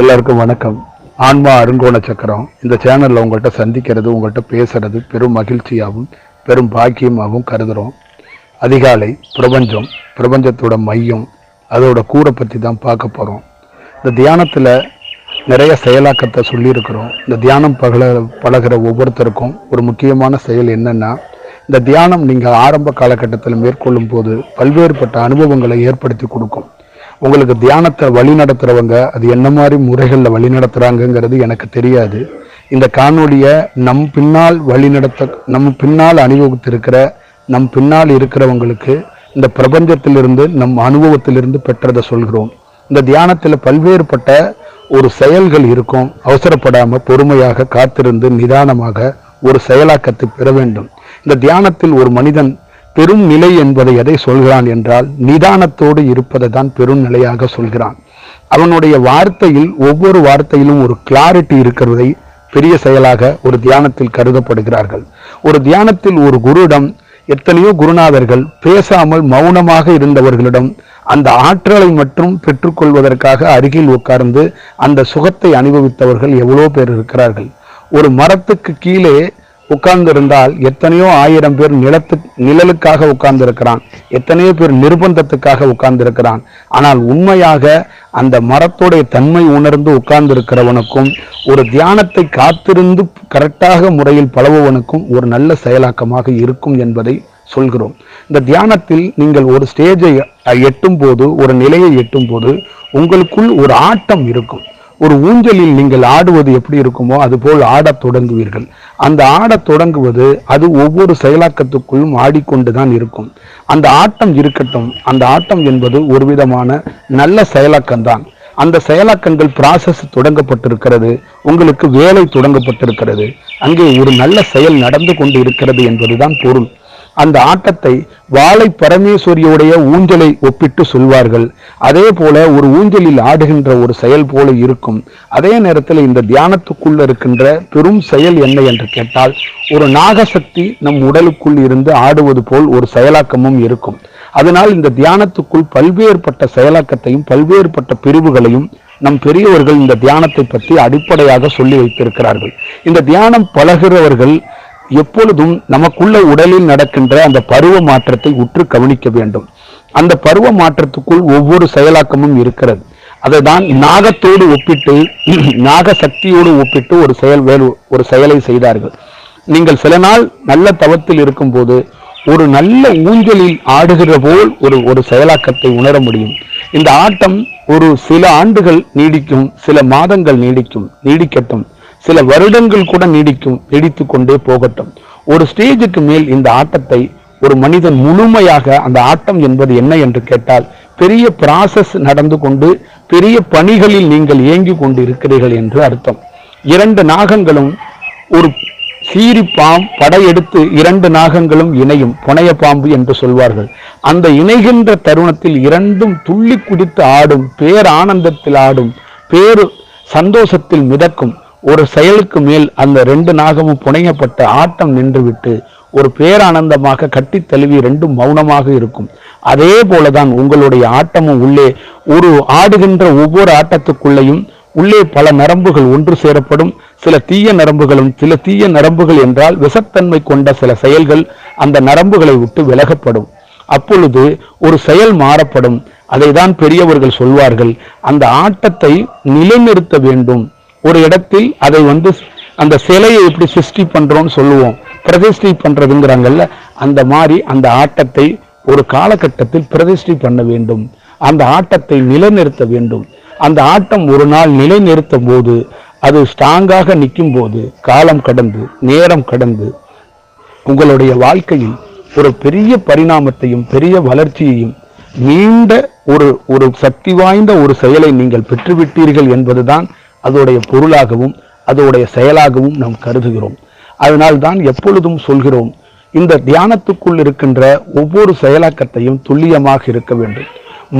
எல்லாருக்கும் வணக்கம். ஆன்மா அருங்கோண சக்கரம். இந்த சேனலில் உங்கள்கிட்ட சந்திக்கிறது உங்கள்கிட்ட பேசுறது பெரும் மகிழ்ச்சியாகவும் பெரும் பாக்கியமாகவும் கருதுகிறோம் அதிகாலை பிரபஞ்சம் பிரபஞ்சத்தோட மையம் அதோட கூரை பற்றி தான் பார்க்க போகிறோம் இந்த தியானத்தில் நிறைய செயலாக்கத்தை சொல்லியிருக்கிறோம். இந்த தியானம் பகல பழகிற ஒவ்வொருத்தருக்கும் ஒரு முக்கியமான செயல் என்னென்னா இந்த தியானம் நீங்கள் ஆரம்ப காலகட்டத்தில் மேற்கொள்ளும் போது பல்வேறுபட்ட அனுபவங்களை ஏற்படுத்தி கொடுக்கும். உங்களுக்கு தியானத்தை வழி நடத்துகிறவங்க அது என்ன மாதிரி முறைகளில் வழி நடத்துகிறாங்கங்கிறது எனக்கு தெரியாது. இந்த காணொலியை நம் பின்னால் வழி நடத்த நம் பின்னால் அணிவகுத்திருக்கிற நம் பின்னால் இருக்கிறவங்களுக்கு இந்த பிரபஞ்சத்திலிருந்து நம் அனுபவத்திலிருந்து பெற்றதை சொல்கிறோம். இந்த தியானத்தில் பல்வேறுபட்ட ஒரு செயல்கள் இருக்கும். அவசரப்படாமல் பொறுமையாக காத்திருந்து நிதானமாக ஒரு செயலாக்கத்தை பெற வேண்டும். இந்த தியானத்தில் ஒரு மனிதன் பெரும் நிலை என்பதை எதை சொல்கிறான் என்றால் நிதானத்தோடு இருப்பதை தான் பெரும் நிலையாக சொல்கிறான். அவனுடைய வார்த்தையில் ஒவ்வொரு வார்த்தையிலும் ஒரு கிளாரிட்டி இருக்கிறதை பெரிய செயலாக ஒரு தியானத்தில் கருதப்படுகிறார்கள். ஒரு தியானத்தில் ஒரு குருடம் எத்தனையோ குருநாதர்கள் பேசாமல் மௌனமாக இருந்தவர்களிடம் அந்த ஆற்றலை மட்டும் பெற்றுக்கொள்வதற்காக அருகில் உட்கார்ந்து அந்த சுகத்தை அனுபவித்தவர்கள் எவ்வளோ பேர் இருக்கிறார்கள். ஒரு மரத்துக்கு கீழே உட்கார்ந்திருந்தால் எத்தனையோ ஆயிரம் பேர் நிலத்து நிழலுக்காக உட்கார்ந்திருக்கிறான். எத்தனையோ பேர் நிர்பந்தத்துக்காக உட்கார்ந்திருக்கிறான். ஆனால் உண்மையாக அந்த மரத்தோடைய தன்மை உணர்ந்து உட்கார்ந்திருக்கிறவனுக்கும் ஒரு தியானத்தை காத்திருந்து கரெக்டாக முறையில் பழகுவனுக்கும் ஒரு நல்ல செயலாக்கமாக இருக்கும் என்பதை சொல்கிறோம். இந்த தியானத்தில் நீங்கள் ஒரு ஸ்டேஜை எட்டும் போது ஒரு நிலையை எட்டும் போது உங்களுக்குள் ஒரு ஆட்டம் இருக்கும். ஒரு ஊஞ்சலில் நீங்கள் ஆடுவது எப்படி இருக்குமோ அதுபோல் ஆடத் தொடங்குவீர்கள். அந்த ஆடத் தொடங்குவது அது ஒவ்வொரு செயலாக்கத்துக்குள்ளும் ஆடிக்கொண்டுதான் இருக்கும். அந்த ஆட்டம் இருக்கட்டும் அந்த ஆட்டம் என்பது ஒரு விதமான நல்ல செயலாக்கம்தான். அந்த செயலாக்கங்கள் ப்ராசஸ் தொடங்கப்பட்டிருக்கிறது உங்களுக்கு வேலை தொடங்கப்பட்டிருக்கிறது. அங்கே ஒரு நல்ல செயல் நடந்து கொண்டு இருக்கிறது என்பதுதான் பொருள். அந்த ஆட்டத்தை வாழை பரமேஸ்வரியுடைய ஊஞ்சலை ஒப்பிட்டு சொல்வார்கள். அதே போல ஒரு ஊஞ்சலில் ஆடுகின்ற ஒரு செயல் போல இருக்கும். அதே நேரத்தில் இந்த தியானத்துக்குள்ள இருக்கின்ற பெரும் செயல் என்ன என்று கேட்டால் ஒரு நாகசக்தி நம் உடலுக்குள் இருந்து ஆடுவது போல் ஒரு செயலாக்கமும் இருக்கும். அதனால் இந்த தியானத்துக்குள் பல்வேறுபட்ட செயலாக்கத்தையும் பல்வேறுபட்ட பிரிவுகளையும் நம் பெரியவர்கள் இந்த தியானத்தை பற்றி அடிப்படையாக சொல்லி வைத்திருக்கிறார்கள். இந்த தியானம் பழகிறவர்கள் எப்பொழுதும் நமக்குள்ள உடலில் நடக்கின்ற அந்த பருவ மாற்றத்தை உற்று கவனிக்க வேண்டும். அந்த பருவ மாற்றத்துக்குள் ஒவ்வொரு செயலாக்கமும் இருக்கிறது. அதை தான் நாகத்தோடு ஒப்பிட்டு நாக சக்தியோடு ஒப்பிட்டு ஒரு செயல் வேறு ஒரு செயலை செய்தார்கள். நீங்கள் சில நாள் நல்ல தவத்தில் இருக்கும்போது ஒரு நல்ல ஊஞ்சலில் ஆடுகிற போல் ஒரு ஒரு செயலாக்கத்தை உணர முடியும். இந்த ஆட்டம் ஒரு சில ஆண்டுகள் நீடிக்கும் சில மாதங்கள் நீடிக்கும் நீடிக்கட்டும். சில வருடங்கள் கூட நீடிக்கும் நீடித்து கொண்டே போகட்டும். ஒரு ஸ்டேஜுக்கு மேல் இந்த ஆட்டத்தை ஒரு மனிதன் முழுமையாக அந்த ஆட்டம் என்பது என்ன என்று கேட்டால் பெரிய ப்ராசஸ் நடந்து கொண்டு பெரிய பணிகளில் நீங்கள் இயங்கி கொண்டு இருக்கிறீர்கள் என்று அர்த்தம். இரண்டு நாகங்களும் ஒரு சீரி பாம் படையெடுத்து இரண்டு நாகங்களும் இணையும் புனைய பாம்பு என்று சொல்வார்கள். அந்த இணைகின்ற தருணத்தில் இரண்டும் துள்ளி குடித்து ஆடும் பேர் ஆனந்தத்தில் ஆடும் பேரு சந்தோஷத்தில் மிதக்கும். ஒரு செயலுக்கு மேல் அந்த ரெண்டு நாகமும் புனையப்பட்ட ஆட்டம் நின்றுவிட்டு ஒரு பேரானந்தமாக கட்டி தழுவி ரெண்டும் மௌனமாக இருக்கும். அதே போலதான் உங்களுடைய ஆட்டமும் உள்ளே ஒரு ஆடுகின்ற ஒவ்வொரு ஆட்டத்துக்குள்ளேயும் உள்ளே பல நரம்புகள் ஒன்று சேரப்படும். சில தீய நரம்புகளும் சில தீய நரம்புகள் என்றால் விஷத்தன்மை கொண்ட சில செயல்கள் அந்த நரம்புகளை விட்டு விலகப்படும். அப்பொழுது ஒரு செயல் மாறப்படும். அதைதான் பெரியவர்கள் சொல்வார்கள். அந்த ஆட்டத்தை நிலைநிறுத்த வேண்டும். ஒரு இடத்தில் அதை வந்து அந்த சிலையை எப்படி சிருஷ்டி பண்றோம்னு சொல்லுவோம். பிரதிஷ்டை பண்றதுங்கிறாங்கல்ல அந்த மாதிரி அந்த ஆட்டத்தை ஒரு காலகட்டத்தில் பிரதிஷ்டை பண்ண வேண்டும். அந்த ஆட்டத்தை நிலைநிறுத்த வேண்டும். அந்த ஆட்டம் ஒரு நாள் நிலைநிறுத்தும் போது அது ஸ்ட்ராங்காக நிற்கும் போது காலம் கடந்து நேரம் கடந்து உங்களுடைய வாழ்க்கையில் ஒரு பெரிய பரிணாமத்தையும் பெரிய வளர்ச்சியையும் நீண்ட ஒரு ஒரு சக்தி வாய்ந்த ஒரு செயலை நீங்கள் பெற்றுவிட்டீர்கள் என்பதுதான் அதோடைய பொருளாகவும் அதோடைய செயலாகவும் நாம் கருதுகிறோம். அதனால் தான் எப்பொழுதும் சொல்கிறோம் இந்த தியானத்துக்குள் இருக்கின்ற ஒவ்வொரு செயலாக்கத்தையும் துல்லியமாக இருக்க வேண்டும்.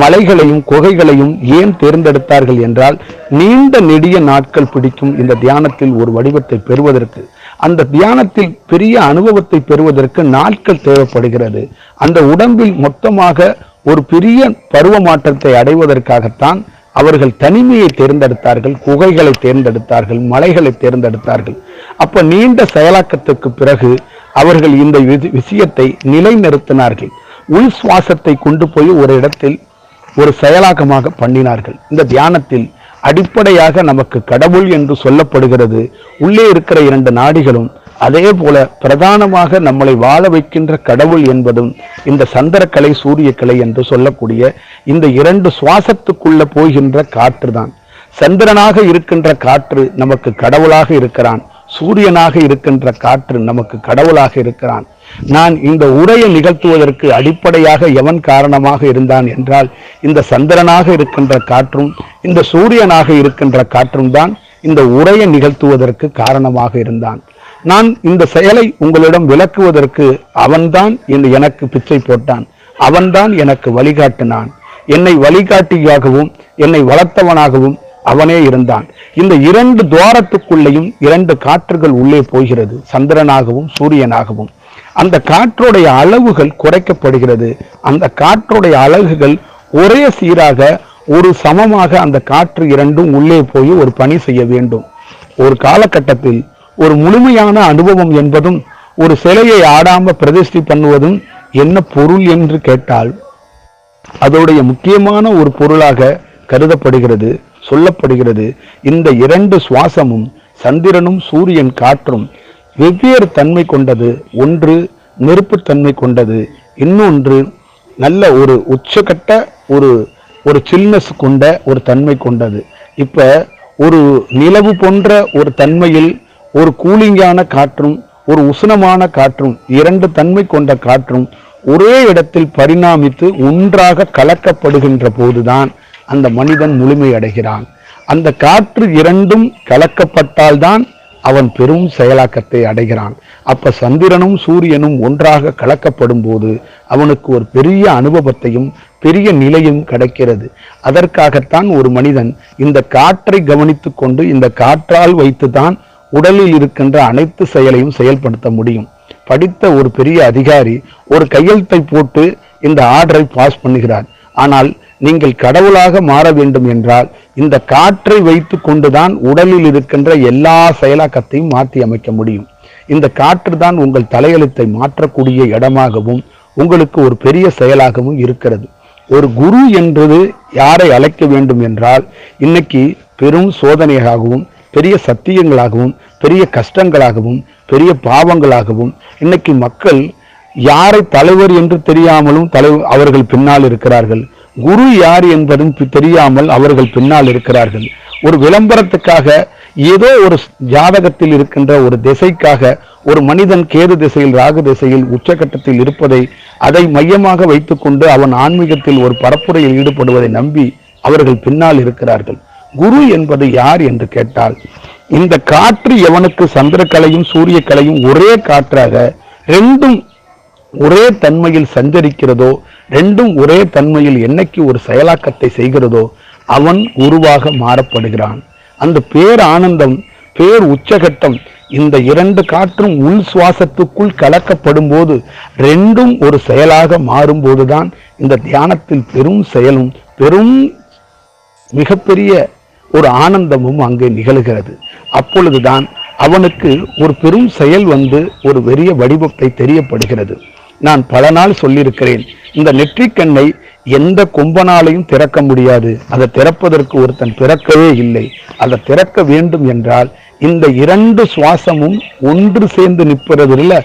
மலைகளையும் குகைகளையும் ஏன் தேர்ந்தெடுத்தார்கள் என்றால் நீண்ட நெடிய நாட்கள் பிடிக்கும் இந்த தியானத்தில் ஒரு வடிவத்தை பெறுவதற்கு. அந்த தியானத்தில் பெரிய அனுபவத்தை பெறுவதற்கு நாட்கள் தேவைப்படுகிறது. அந்த உடம்பில் மொத்தமாக ஒரு பெரிய பருவ மாற்றத்தை அடைவதற்காகத்தான் அவர்கள் தனிமையை தேர்ந்தெடுத்தார்கள் குகைகளை தேர்ந்தெடுத்தார்கள் மலைகளை தேர்ந்தெடுத்தார்கள். அப்ப நீண்ட செயலாக்கத்துக்கு பிறகு அவர்கள் இந்த வி- விஷயத்தை நிலைநிறுத்தினார்கள். உள் சுவாசத்தை கொண்டு போய் ஒரு இடத்தில் ஒரு செயலாக்கமாக பண்ணினார்கள். இந்த தியானத்தில் அடிப்படையாக நமக்கு கடவுள் என்று சொல்லப்படுகிறது. உள்ளே இருக்கிற இரண்டு நாடிகளும் அதே போல பிரதானமாக நம்மளை வாழ வைக்கின்ற கடவுள் என்பதும் இந்த சந்திரக்கலை சூரியக்கலை என்று சொல்லக்கூடிய இந்த இரண்டு சுவாசத்துக்குள்ள போகின்ற காற்று தான் சந்திரனாக இருக்கின்ற காற்று நமக்கு கடவுளாக இருக்கிறான். சூரியனாக இருக்கின்ற காற்று நமக்கு கடவுளாக இருக்கிறான். நான் இந்த உரையை நிகழ்த்துவதற்கு அடிப்படையாக எவன் காரணமாக இருந்தான் என்றால் இந்த சந்திரனாக இருக்கின்ற காற்றும் இந்த சூரியனாக இருக்கின்ற காற்றும் தான் இந்த உரையை நிகழ்த்துவதற்கு காரணமாக இருந்தான். நான் இந்த செயலை உங்களிடம் விளக்குவதற்கு அவன்தான் என் எனக்கு பிச்சை போட்டான். அவன்தான் எனக்கு வழிகாட்டினான். என்னை வழிகாட்டியாகவும் என்னை வளர்த்தவனாகவும் அவனே இருந்தான். இந்த இரண்டு துவாரத்துக்குள்ளேயும் இரண்டு காற்றுகள் உள்ளே போகிறது. சந்திரனாகவும் சூரியனாகவும். அந்த காற்றுடைய அளவுகள் குறைக்கப்படுகிறது. அந்த காற்றுடைய அலகுகள் ஒரே சீராக ஒரு சமமாக அந்த காற்று இரண்டும் உள்ளே போய் ஒரு பணி செய்ய வேண்டும். ஒரு காலகட்டத்தில் ஒரு முழுமையான அனுபவம் என்பதும் ஒரு சிலையை ஆடாம பிரதிஷ்டை பண்ணுவதும் என்ன பொருள் என்று கேட்டால் அதோடைய முக்கியமான ஒரு பொருளாக கருதப்படுகிறது சொல்லப்படுகிறது. இந்த இரண்டு சுவாசமும் சந்திரனும் சூரியன் காற்றும் வெவ்வேறு தன்மை கொண்டது. ஒன்று நெருப்புத்தன்மை கொண்டது இன்னொன்று நல்ல ஒரு உச்சகட்ட ஒரு ஒரு சில்னஸ் கொண்ட ஒரு தன்மை கொண்டது. இப்போ ஒரு நிலவு போன்ற ஒரு தன்மையில் ஒரு கூலிங்கான காற்றும் ஒரு உஷ்ணமான காற்றும் இரண்டு தன்மை கொண்ட காற்றும் ஒரே இடத்தில் பரிணாமித்து ஒன்றாக கலக்கப்படுகின்ற போதுதான் அந்த மனிதன் முழுமை அடைகிறான். அந்த காற்று இரண்டும் கலக்கப்பட்டால்தான் அவன் பெரும் செயலாக்கத்தை அடைகிறான். அப்ப சந்திரனும் சூரியனும் ஒன்றாக கலக்கப்படும் போது அவனுக்கு ஒரு பெரிய அனுபவத்தையும் பெரிய நிலையும் கிடைக்கிறது. அதற்காகத்தான் ஒரு மனிதன் இந்த காற்றை கவனித்துக்கொண்டு இந்த காற்றால் வைத்துதான் உடலில் இருக்கின்ற அனைத்து செயலையும் செயல்படுத்த முடியும். படித்த ஒரு பெரிய அதிகாரி ஒரு கையெழுத்தை போட்டு இந்த ஆர்டரை பாஸ் பண்ணுகிறார். ஆனால் நீங்கள் கடவுளாக மாற வேண்டும் என்றால் இந்த காற்றை வைத்து கொண்டுதான் உடலில் இருக்கின்ற எல்லா செயலாக்கத்தையும் மாற்றி அமைக்க முடியும். இந்த காற்று தான் உங்கள் தலையெழுத்தை மாற்றக்கூடிய இடமாகவும் உங்களுக்கு ஒரு பெரிய செயலாகவும் இருக்கிறது. ஒரு குரு என்றது யாரை அழைக்க வேண்டும் என்றால் இன்னைக்கு பெரும் சோதனையாகவும் பெரிய சத்தியங்களாகவும் பெரிய கஷ்டங்களாகவும் பெரிய பாவங்களாகவும் இன்னைக்கு மக்கள் யாரை தலைவர் என்று தெரியாமலும் தலை அவர்கள் பின்னால் இருக்கிறார்கள். குரு யார் என்பதும் தெரியாமல் அவர்கள் பின்னால் இருக்கிறார்கள். ஒரு விளம்பரத்துக்காக ஏதோ ஒரு ஜாதகத்தில் இருக்கின்ற ஒரு திசைக்காக ஒரு மனிதன் கேது திசையில் ராகு திசையில் உச்சகட்டத்தில் இருப்பதை அதை மையமாக வைத்துக்கொண்டு அவன் ஆன்மீகத்தில் ஒரு பரப்புரையில் ஈடுபடுவதை நம்பி அவர்கள் பின்னால் இருக்கிறார்கள். குரு என்பது யார் என்று கேட்டால் இந்த காற்று எவனுக்கு சந்திரக்கலையும் சூரியக்கலையும் ஒரே காற்றாக ரெண்டும் ஒரே தன்மையில் சஞ்சரிக்கிறதோ ரெண்டும் ஒரே தன்மையில் என்னைக்கு ஒரு செயலாக்கத்தை செய்கிறதோ அவன் குருவாக மாறப்படுகிறான். அந்த பேர் ஆனந்தம் பேர் உச்சகட்டம் இந்த இரண்டு காற்றும் உள் சுவாசத்துக்குள் கலக்கப்படும் போது ரெண்டும் ஒரு செயலாக மாறும்போதுதான் இந்த தியானத்தில் பெரும் செயலும் பெரும் மிகப்பெரிய ஒரு ஆனந்தமும் அங்கே நிகழ்கிறது. அப்பொழுதுதான் அவனுக்கு ஒரு பெரும் செயல் வந்து ஒரு பெரிய வடிவத்தை தெரியப்படுகிறது. நான் பல நாள் சொல்லியிருக்கிறேன் இந்த நெற்றிக்கண்ணை எந்த கொம்பனாலையும் திறக்க முடியாது. அதை திறப்பதற்கு ஒருத்தன் பிறக்கவே இல்லை. அதை திறக்க வேண்டும் என்றால் இந்த இரண்டு சுவாசமும் ஒன்று சேர்ந்து நிற்பது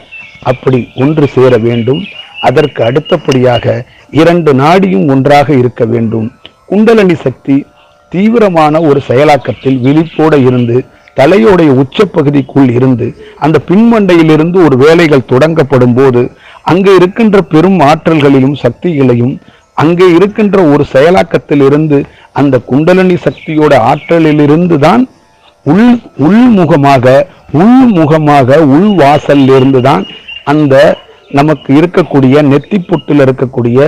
அப்படி ஒன்று சேர வேண்டும். அதற்கு அடுத்தபடியாக இரண்டு நாடியும் ஒன்றாக இருக்க வேண்டும். குண்டலனி சக்தி தீவிரமான ஒரு செயலாக்கத்தில் விழிப்போட இருந்து தலையோடைய உச்சப்பகுதிக்குள் இருந்து அந்த பின்மண்டையிலிருந்து ஒரு வேலைகள் தொடங்கப்படும் போது அங்கே இருக்கின்ற பெரும் ஆற்றல்களிலும் சக்திகளையும் அங்கே இருக்கின்ற ஒரு செயலாக்கத்தில் இருந்து அந்த குண்டலினி சக்தியோட ஆற்றலிலிருந்து தான் உள் உள்முகமாக உள்முகமாக உள் வாசல்ல இருந்து தான் அந்த நமக்கு இருக்கக்கூடிய நெத்திப்புட்டில் இருக்கக்கூடிய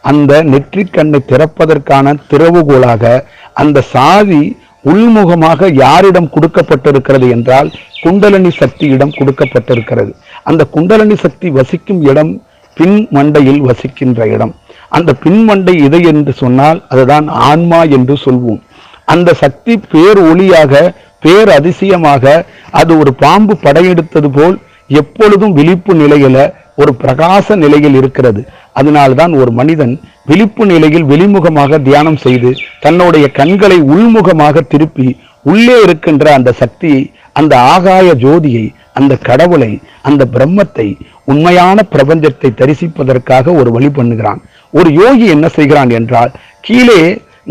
அந்த நெற்றிக்கண்ணை திறப்பதற்கான திறவுகோலாக அந்த சாவி உள்முகமாக யாரிடம் கொடுக்கப்பட்டிருக்கிறது என்றால் குண்டலனி சக்தியிடம் கொடுக்கப்பட்டிருக்கிறது. அந்த குண்டலனி சக்தி வசிக்கும் இடம் பின் மண்டையில் வசிக்கின்ற இடம். அந்த பின்மண்டை இதை என்று சொன்னால் அதுதான் ஆன்மா என்று சொல்வோம். அந்த சக்தி பேர் ஒளியாக பேர் அதிசயமாக அது ஒரு பாம்பு படையெடுத்தது போல் எப்பொழுதும் விழிப்பு நிலையில ஒரு பிரகாச நிலையில் இருக்கிறது. அதனால்தான் ஒரு மனிதன் விழிப்பு நிலையில் வெளிமுகமாக தியானம் செய்து தன்னுடைய கண்களை உள்முகமாக திருப்பி உள்ளே இருக்கின்ற அந்த சக்தியை அந்த ஆகாய ஜோதியை அந்த கடவுளை அந்த பிரம்மத்தை உண்மையான பிரபஞ்சத்தை தரிசிப்பதற்காக ஒரு வழி பண்ணுகிறான். ஒரு யோகி என்ன செய்கிறான் என்றால் கீழே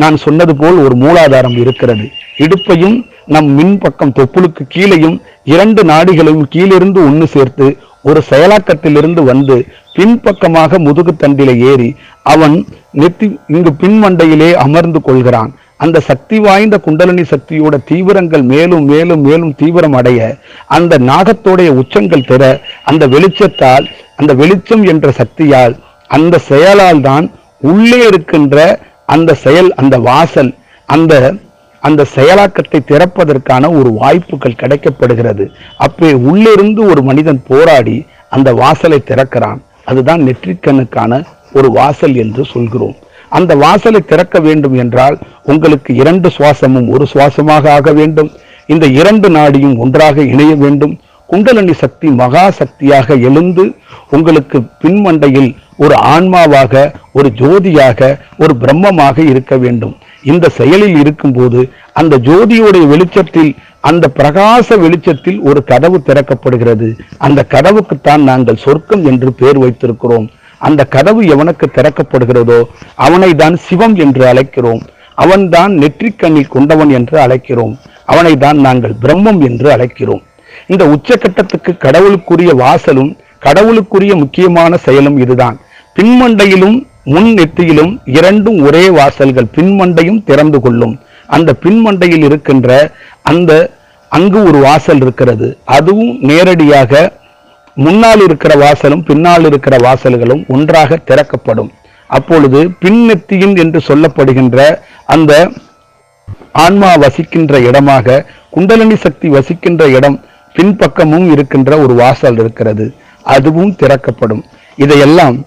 நான் சொன்னது போல் ஒரு மூலாதாரம் இருக்கிறது. இடுப்பையும் நம் மின் பக்கம் தொப்புளுக்கு கீழேயும் இரண்டு நாடிகளையும் கீழிருந்து ஒன்று சேர்த்து ஒரு செயலாக்கத்திலிருந்து வந்து பின்பக்கமாக முதுகுத்தண்டில ஏறி அவன் நெத்தி இங்கு பின்மண்டையிலே அமர்ந்து கொள்கிறான். அந்த சக்தி வாய்ந்த குண்டலினி சக்தியோட தீவிரங்கள் மேலும் மேலும் மேலும் தீவிரம் அடைய அந்த நாகத்தோடைய உச்சங்கள் பெற அந்த வெளிச்சத்தால் அந்த வெளிச்சம் என்ற சக்தியால் அந்த செயலால் தான் உள்ளே இருக்கின்ற அந்த செயல் அந்த வாசல் அந்த அந்த செயலாக்கத்தை திறப்பதற்கான ஒரு வாய்ப்புகள் கிடைக்கப்படுகிறது. அப்பே உள்ளிருந்து ஒரு மனிதன் போராடி அந்த வாசலை திறக்கிறான். அதுதான் நெற்றிக்கண்ணுக்கான ஒரு வாசல் என்று சொல்கிறோம். அந்த வாசலை திறக்க வேண்டும் என்றால் உங்களுக்கு இரண்டு சுவாசமும் ஒரு சுவாசமாக ஆக வேண்டும். இந்த இரண்டு நாடியும் ஒன்றாக இணைய வேண்டும். குண்டலனி சக்தி மகா சக்தியாக எழுந்து உங்களுக்கு பின்மண்டையில் ஒரு ஆன்மாவாக ஒரு ஜோதியாக ஒரு பிரம்மமாக இருக்க வேண்டும். இந்த செயலில் இருக்கும்போது அந்த ஜோதியுடைய வெளிச்சத்தில் அந்த பிரகாச வெளிச்சத்தில் ஒரு கதவு திறக்கப்படுகிறது. அந்த கதவுக்குத்தான் நாங்கள் சொர்க்கம் என்று பேர் வைத்திருக்கிறோம். அந்த கதவு எவனுக்கு திறக்கப்படுகிறதோ அவனை தான் சிவம் என்று அழைக்கிறோம். அவன்தான் நெற்றிக்கண்ணில் கொண்டவன் என்று அழைக்கிறோம். அவனை தான் நாங்கள் பிரம்மம் என்று அழைக்கிறோம். இந்த உச்சக்கட்டத்துக்கு கடவுளுக்குரிய வாசலும் கடவுளுக்குரிய முக்கியமான செயலும் இதுதான். பின்மண்டையிலும் முன் நெற்றியிலும் இரண்டும் ஒரே வாசல்கள் பின்மண்டையும் திறந்து கொள்ளும். அந்த பின்மண்டையில் இருக்கின்ற அந்த அங்கு ஒரு வாசல் இருக்கிறது. அதுவும் நேரடியாக முன்னால் இருக்கிற வாசலும் பின்னால் இருக்கிற வாசல்களும் ஒன்றாக திறக்கப்படும். அப்பொழுது பின்னெத்தியின் என்று சொல்லப்படுகின்ற அந்த ஆன்மா வசிக்கின்ற இடமாக குண்டலினி சக்தி வசிக்கின்ற இடம் பின்பக்கமும் இருக்கின்ற ஒரு வாசல் இருக்கிறது. அதுவும் திறக்கப்படும். இதையெல்லாம்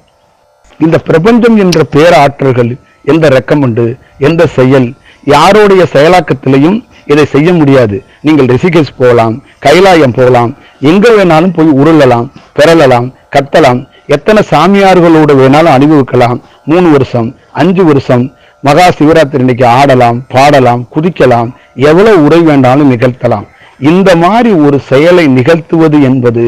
இந்த பிரபஞ்சம் என்ற பேராற்றல்கள் எந்த ரெக்கமெண்டு எந்த செயல்? யாருடைய செயலாக்கத்திலையும் இதை செய்ய முடியாது. நீங்கள் ரிஷிகேஷ் போகலாம் கைலாயம் போகலாம் எங்க வேணாலும் போய் உருளலாம் பெறலாம் கத்தலாம். எத்தனை சாமியார்களோடு வேணாலும் அனுபவிக்கலாம் மூணு வருஷம் அஞ்சு வருஷம் மகா சிவராத்திரி இன்னைக்கு ஆடலாம் பாடலாம் குதிக்கலாம். எவ்வளவு உரை வேண்டாலும் நிகழ்த்தலாம். இந்த மாதிரி ஒரு செயலை நிகழ்த்துவது என்பது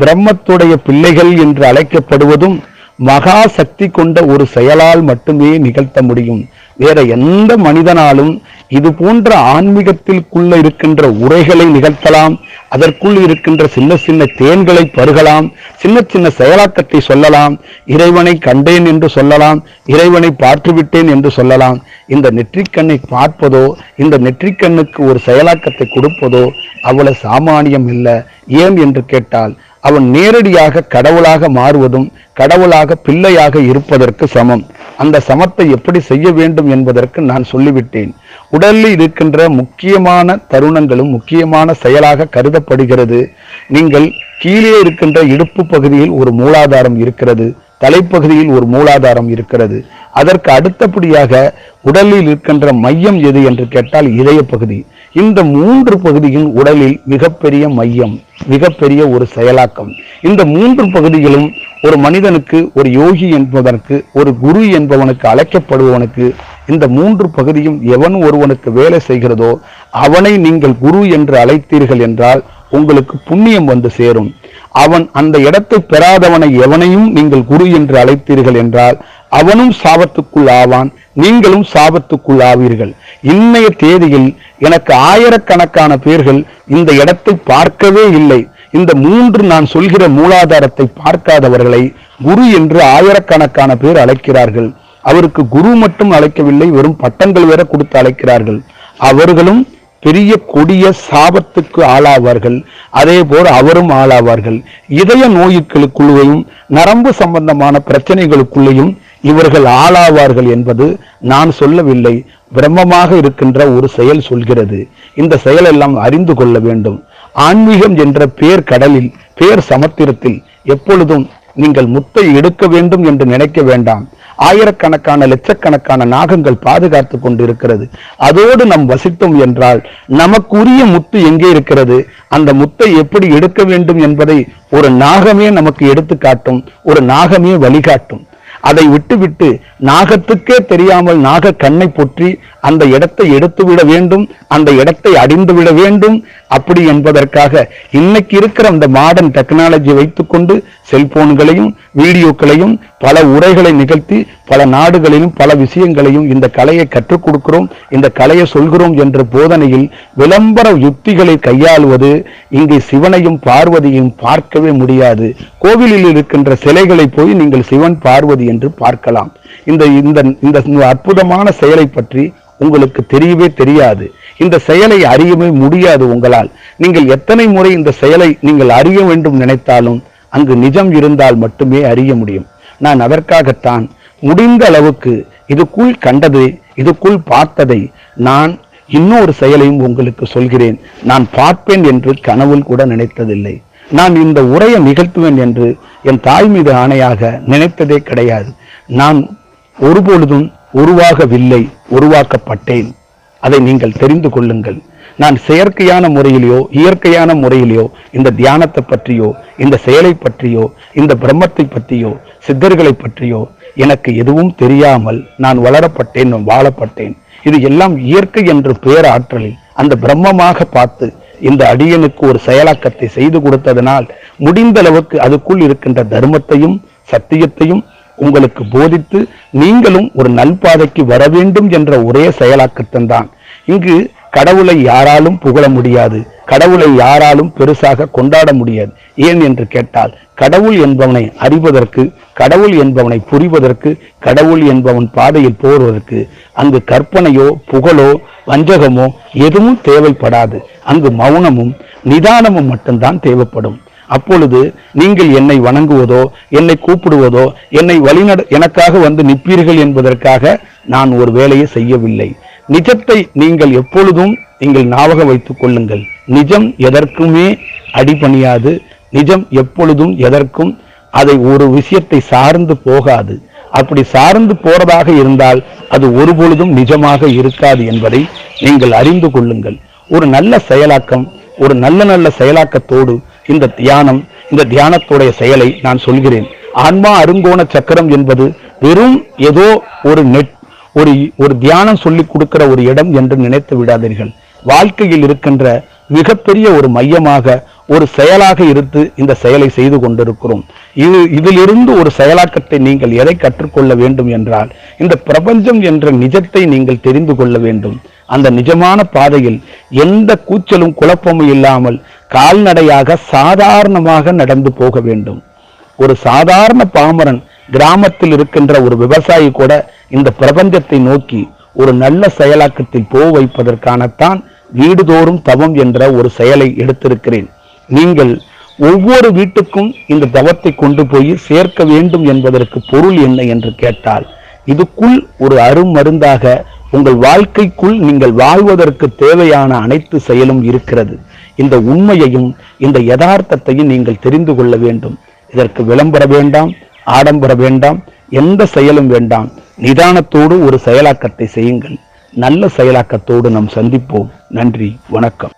பிரம்மத்துடைய பிள்ளைகள் என்று அழைக்கப்படுவதும் மகா சக்தி கொண்ட ஒரு செயலால் மட்டுமே நிகழ்த்த முடியும். வேற எந்த மனிதனாலும் இது போன்ற ஆன்மீகத்திற்குள்ள இருக்கின்ற உரைகளை நிகழ்த்தலாம். அதற்குள் இருக்கின்ற சின்ன சின்ன தேன்களை பருகலாம். சின்ன சின்ன செயலாக்கத்தை சொல்லலாம். இறைவனை கண்டேன் என்று சொல்லலாம். இறைவனை பார்த்துவிட்டேன் என்று சொல்லலாம். இந்த நெற்றிக்கண்ணை பார்ப்பதோ இந்த நெற்றிக்கண்ணுக்கு ஒரு செயலாக்கத்தை கொடுப்பதோ அவ்வளவு சாமானியம் இல்லை. ஏன் என்று கேட்டால் அவன் நேரடியாக கடவுளாக மாறுவதும் கடவுளாக பிள்ளையாக இருப்பதற்கு சமம். அந்த சமத்தை எப்படி செய்ய வேண்டும் என்பதற்கு நான் சொல்லிவிட்டேன். உடலில் இருக்கின்ற முக்கியமான தருணங்களும் முக்கியமான செயலாக கருதப்படுகிறது. நீங்கள் கீழே இருக்கின்ற இடுப்பு பகுதியில் ஒரு மூலாதாரம் இருக்கிறது. தலைப்பகுதியில் ஒரு மூலாதாரம் இருக்கிறது. அதற்கு அடுத்தபடியாக உடலில் இருக்கின்ற மையம் எது என்று கேட்டால் இதய பகுதி. இந்த மூன்று பகுதியும் உடலில் மிகப்பெரிய மையம் மிகப்பெரிய ஒரு செயலாக்கம். இந்த மூன்று பகுதிகளும் ஒரு மனிதனுக்கு ஒரு யோகி என்பதற்கு ஒரு குரு என்பவனுக்கு அழைக்கப்படுபவனுக்கு இந்த மூன்று பகுதியும் எவன் ஒருவனுக்கு வேலை செய்கிறதோ அவனை நீங்கள் குரு என்று அழைத்தீர்கள் என்றால் உங்களுக்கு புண்ணியம் வந்து சேரும். அவன் அந்த இடத்தை பெறாதவனை எவனையும் நீங்கள் குரு என்று அழைத்தீர்கள் என்றால் அவனும் சாபத்துக்குள் ஆவான் நீங்களும் சாபத்துக்குள் ஆவீர்கள் இன்னைய தேதியில் எனக்கு ஆயிரக்கணக்கான பேர்கள் இந்த இடத்தை பார்க்கவே இல்லை. இந்த மூன்று நான் சொல்கிற மூலாதாரத்தை பார்க்காதவர்களை குரு என்று ஆயிரக்கணக்கான பேர் அழைக்கிறார்கள். அவருக்கு குரு மட்டும் அழைக்கவில்லை வெறும் பட்டங்கள் வேற கொடுத்து அழைக்கிறார்கள். அவர்களும் பெரிய கொடிய சாபத்துக்கு ஆளாவார்கள். அதே போல் அவரும் ஆளாவார்கள். இதய நோய்களுக்குள்ளேயும் நரம்பு சம்பந்தமான பிரச்சனைகளுக்குள்ளேயும் இவர்கள் ஆளாவார்கள் என்பது நான் சொல்லவில்லை. பிரம்மமாக இருக்கின்ற ஒரு செயல் சொல்கிறது. இந்த செயலெல்லாம் அறிந்து கொள்ள வேண்டும். ஆன்மீகம் என்ற பேர் கடலில் பேர் சமுத்திரத்தில் எப்பொழுதும் நீங்கள் முத்தை எடுக்க வேண்டும் என்று நினைக்க வேண்டாம். ஆயிரக்கணக்கான லட்சக்கணக்கான நாகங்கள் பாதுகாத்து கொண்டு இருக்கிறது அதோடு நாம் வசித்தோம் என்றால் நமக்குரிய முத்து எங்கே இருக்கிறது? அந்த முத்தை எப்படி எடுக்க வேண்டும் என்பதை ஒரு நாகமே நமக்கு எடுத்து காட்டும் ஒரு நாகமே வழிகாட்டும். அதை விட்டுவிட்டு நாகத்துக்கே தெரியாமல் நாக கண்ணை பொற்றி அந்த இடத்தை எடுத்து விட வேண்டும் அந்த இடத்தை அடிந்து விட வேண்டும். அப்படி என்பதற்காக இன்னைக்கு இருக்கிற அந்த மாடர்ன் டெக்னாலஜி வைத்துக்கொண்டு செல்போன்களையும் வீடியோக்களையும் பல உரைகளை நிகழ்த்தி பல நாடுகளிலும் பல விஷயங்களையும் இந்த கலையை கற்றுக் கொடுக்கிறோம் இந்த கலையை சொல்கிறோம் என்ற போதனையில் விளம்பர யுக்திகளை கையாளுவது இங்கே சிவனையும் பார்வதியும் பார்க்கவே முடியாது. கோவிலில் இருக்கின்ற சிலைகளை போய் நீங்கள் சிவன் பார்வதி என்று பார்க்கலாம். இந்த இந்த இந்த அற்புதமான செயலை பற்றி உங்களுக்கு தெரியவே தெரியாது. இந்த செயலை அறியவே முடியாது உங்களால். நீங்கள் எத்தனை முறை இந்த செயலை நீங்கள் அறிய வேண்டும் நினைத்தாலும் அங்கு நிஜம் இருந்தால் மட்டுமே அறிய முடியும். நான் அதற்காகத்தான் முடிந்த அளவுக்கு இதுக்குள் கண்டது இதுக்குள் பார்த்ததை நான் இன்னொரு செயலையும் உங்களுக்கு சொல்கிறேன். நான் பார்ப்பேன் என்று கனவுள் கூட நினைத்ததில்லை. நான் இந்த உரையை நிகழ்த்துவேன் என்று என் தாய் மீது ஆணையாக நினைத்ததே கிடையாது. நான் ஒருபொழுதும் உருவாகவில்லை உருவாக்கப்பட்டேன். அதை நீங்கள் தெரிந்து கொள்ளுங்கள். நான் செயற்கையான முறையிலேயோ இயற்கையான முறையிலேயோ இந்த தியானத்தை பற்றியோ இந்த செயலை பற்றியோ இந்த பிரம்மத்தை பற்றியோ சித்தர்களை பற்றியோ எனக்கு எதுவும் தெரியாமல் நான் வளரப்பட்டேன் வாழப்பட்டேன். இது எல்லாம் இயற்கை என்ற பேராற்றலில் அந்த பிரம்மமாக பார்த்து இந்த அடியனுக்கு ஒரு செயலாக்கத்தை செய்து கொடுத்ததனால் முடிந்த அளவுக்கு அதுக்குள் இருக்கின்ற தர்மத்தையும் சத்தியத்தையும் உங்களுக்கு போதித்து நீங்களும் ஒரு நல்பாதைக்கு வர வேண்டும் என்ற ஒரே செயலாக்கத்தன்தான். இங்கு கடவுளை யாராலும் புகழ முடியாது. கடவுளை யாராலும் பெருசாக கொண்டாட முடியாது. ஏன் என்று கேட்டால் கடவுள் என்பவனை அறிவதற்கு கடவுள் என்பவனை புரிவதற்கு கடவுள் என்பவன் பாதையில் போவதற்கு அங்கு கற்பனையோ புகழோ வஞ்சகமோ எதுவும் தேவைப்படாது. அங்கு மௌனமும் நிதானமும் மட்டும்தான் தேவைப்படும். அப்பொழுது நீங்கள் என்னை வணங்குவதோ என்னை கூப்பிடுவதோ என்னை வழிநட எனக்காக வந்து நிற்பீர்கள் என்பதற்காக நான் ஒரு வேலையை செய்யவில்லை. நிஜத்தை நீங்கள் எப்பொழுதும் நீங்கள் ஞாபகம் வைத்துக் கொள்ளுங்கள். நிஜம் எதற்குமே அடிபணியாது. நிஜம் எப்பொழுதும் எதற்கும் அதை ஒரு விஷயத்தை சார்ந்து போகாது. அப்படி சார்ந்து போறதாக இருந்தால் அது ஒருபொழுதும் நிஜமாக இருக்காது என்பதை நீங்கள் அறிந்து கொள்ளுங்கள். ஒரு நல்ல செயலாக்கம் ஒரு நல்ல நல்ல செயலாக்கத்தோடு இந்த தியானம் இந்த தியானத்துடைய செயலை நான் சொல்கிறேன். ஆன்மா அருங்கோண சக்கரம் என்பது வெறும் ஏதோ ஒரு நெட் ஒரு ஒரு தியானம் சொல்லி கொடுக்கிற ஒரு இடம் என்று நினைத்து விடாதீர்கள். வாழ்க்கையில் இருக்கின்ற மிகப்பெரிய ஒரு மையமாக ஒரு செயலாக இருந்து இந்த செயலை செய்து கொண்டிருக்கிறோம். இது இதிலிருந்து ஒரு செயலாக்கத்தை நீங்கள் எதை கற்றுக்கொள்ள வேண்டும் என்றால் இந்த பிரபஞ்சம் என்ற நிஜத்தை நீங்கள் தெரிந்து கொள்ள வேண்டும். அந்த நிஜமான பாதையில் எந்த கூச்சலும் குழப்பமும் இல்லாமல் கால்நடையாக சாதாரணமாக நடந்து போக வேண்டும். ஒரு சாதாரண பாமரன் கிராமத்தில் இருக்கின்ற ஒரு விவசாயி கூட இந்த பிரபஞ்சத்தை நோக்கி ஒரு நல்ல செயலாக்கத்தில் போ வைப்பதற்கானத்தான் வீடுதோறும் தவம் என்ற ஒரு செயலை எடுத்திருக்கிறேன். நீங்கள் ஒவ்வொரு வீட்டுக்கும் இந்த தவத்தை கொண்டு போய் சேர்க்க வேண்டும் என்பதற்கு பொருள் என்ன என்று கேட்டால் இதுக்குள் ஒரு அருமருந்தாக உங்கள் வாழ்க்கைக்குள் நீங்கள் வாழ்வதற்கு தேவையான அனைத்து செயலும் இருக்கிறது. இந்த உண்மையையும் இந்த யதார்த்தத்தையும் நீங்கள் தெரிந்து கொள்ள வேண்டும். இதற்கு விளம்பர வேண்டாம் ஆடம்பர வேண்டாம் எந்த செயலும் வேண்டாம். நிதானத்தோடு ஒரு செயலாக்கத்தை செய்யுங்கள். நல்ல செயலாக்கத்தோடு நாம் சந்திப்போம். நன்றி வணக்கம்.